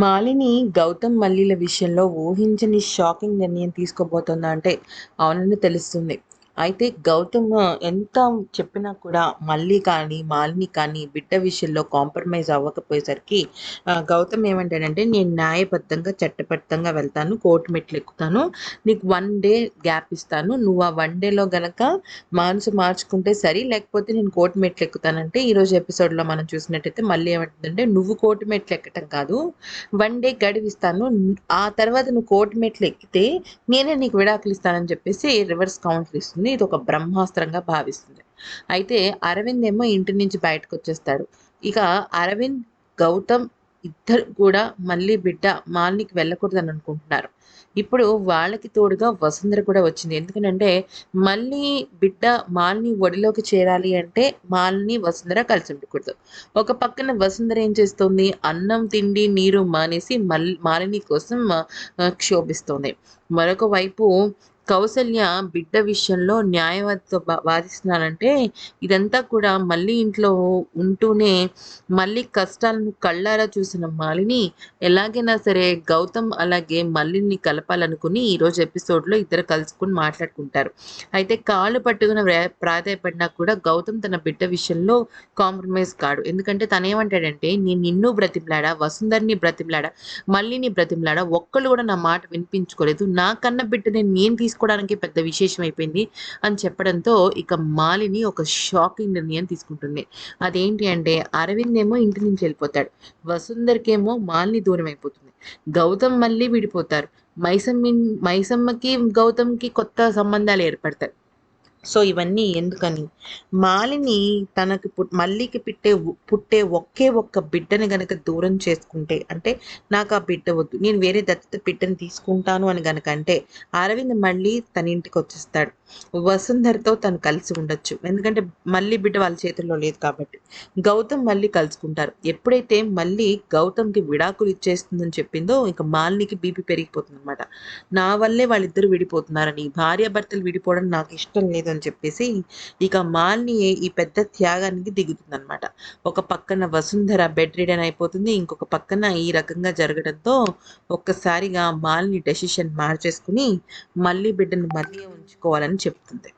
మాలిని గౌతమ్ మల్లీల విషయంలో ఊహించని షాకింగ్ నిర్ణయం తీసుకోబోతుందా అంటే అవునని తెలుస్తుంది. అయితే గౌతమ్ ఎంత చెప్పినా కూడా మళ్ళీ కానీ మాలిని కానీ బిడ్డ విషయంలో కాంప్రమైజ్ అవ్వకపోయేసరికి గౌతమ్ ఏమంటాడంటే నేను న్యాయబద్ధంగా చట్టబద్ధంగా వెళ్తాను కోర్టు మెట్లు ఎక్కుతాను నీకు వన్ డే గ్యాప్ ఇస్తాను నువ్వు ఆ వన్ డేలో గనక మనసు మార్చుకుంటే సరి లేకపోతే నేను కోర్టు మెట్లు ఎక్కుతానంటే ఈరోజు ఎపిసోడ్లో మనం చూసినట్టయితే మళ్ళీ ఏమంటుందంటే నువ్వు కోర్టు మెట్లు ఎక్కటం కాదు వన్ డే గడివిస్తాను ఆ తర్వాత నువ్వు కోర్టు మెట్లు ఎక్కితే నేనే నీకు విడాకులు ఇస్తానని చెప్పేసి రివర్స్ కౌంటర్ ఇస్తుంది. ఇది ఒక బ్రహ్మాస్త్రంగా భావిస్తుంది. అయితే అరవింద్ ఏమో ఇంటి నుంచి బయటకు వచ్చేస్తాడు ఇక అరవింద్ గౌతమ్ ఇద్దరు కూడా మళ్ళీ బిడ్డ మాలినికి వెళ్ళకూడదని అనుకుంటున్నారు. ఇప్పుడు వాళ్ళకి తోడుగా వసుంధర కూడా వచ్చింది. ఎందుకంటే మళ్ళీ బిడ్డ మాలిని ఒడిలోకి చేరాలి అంటే మాలిని వసుంధర కలిసి ఉండకూడదు. ఒక పక్కన వసుంధర ఏం చేస్తుంది? అన్నం తిండి నీరు మానేసి మల్ మాలిని కోసం క్షోభిస్తుంది. మరొక వైపు కౌసల్య బిడ్డ విషయంలో న్యాయవాదితో వాదిస్తున్నానంటే ఇదంతా కూడా మళ్ళీ ఇంట్లో ఉంటూనే మళ్ళీ కష్టాలను కళ్ళారా చూసిన మాలిని ఎలాగైనా సరే గౌతమ్ అలాగే మల్లిని కలపాలనుకుని ఈరోజు ఎపిసోడ్లో ఇద్దరు కలుసుకుని మాట్లాడుకుంటారు. అయితే కాళ్ళు పట్టుకున్న ప్రాధాయపడినా కూడా గౌతమ్ తన బిడ్డ విషయంలో కాంప్రమైజ్ కాడు. ఎందుకంటే తనేమంటాడంటే నేను నిన్ను బ్రతిమలాడా వసుంధర్ని బ్రతిమలాడా మల్లిని బ్రతిమలాడా ఒక్కళ్ళు కూడా నా మాట వినిపించుకోలేదు. నాకన్న బిడ్డని నేను తీసుకు తీసుకోవడానికి పెద్ద విశేషం అయిపోయింది అని చెప్పడంతో ఇక మాలిని ఒక షాకింగ్ నిర్ణయం తీసుకుంటుంది. అదేంటి అంటే అరవింద్ ఏమో ఇంటి నుంచి వెళ్ళిపోతాడు. వసుంధర్కేమో మాలిని దూరం అయిపోతుంది. గౌతమ్ మళ్ళీ విడిపోతారు. మైసమ్మి మైసమ్మకి గౌతమ్కి కొత్త సంబంధాలు ఏర్పడతాయి. సో ఇవన్నీ ఎందుకని? మాలిని తనకి మల్లికి పిట్టే పుట్టే ఒకే ఒక్క బిడ్డని గనక దూరం చేసుకుంటే అంటే నాకు ఆ బిడ్డ వద్దు నేను వేరే దత్తత బిడ్డని తీసుకుంటాను అని గనక అంటే అరవింద్ మళ్ళీ తన ఇంటికి వచ్చేస్తాడు. వసుంధరతో తను కలిసి ఉండొచ్చు. ఎందుకంటే మళ్ళీ బిడ్డ వాళ్ళ చేతుల్లో లేదు కాబట్టి. గౌతమ్ మళ్ళీ కలుసుకుంటారు. ఎప్పుడైతే మళ్ళీ గౌతమ్కి విడాకులు ఇచ్చేస్తుందని చెప్పిందో ఇంకా మాలినికి బీపీ పెరిగిపోతుంది అనమాట నా వల్లే వాళ్ళిద్దరు విడిపోతున్నారని భార్యాభర్తలు విడిపోవడం నాకు ఇష్టం లేదు అని చెప్పేసి ఇక మాల్ని ఈ పెద్ద త్యాగానికి దిగుతుంది అనమాట ఒక పక్కన వసుంధర బెడ్ రిడన్ అయిపోతుంది. ఇంకొక పక్కన ఈ రకంగా జరగడంతో ఒక్కసారిగా మాల్ని డెసిషన్ మార్చేసుకుని మళ్ళీ బిడ్డను మళ్ళీ ఉంచుకోవాలని చెప్తుంది.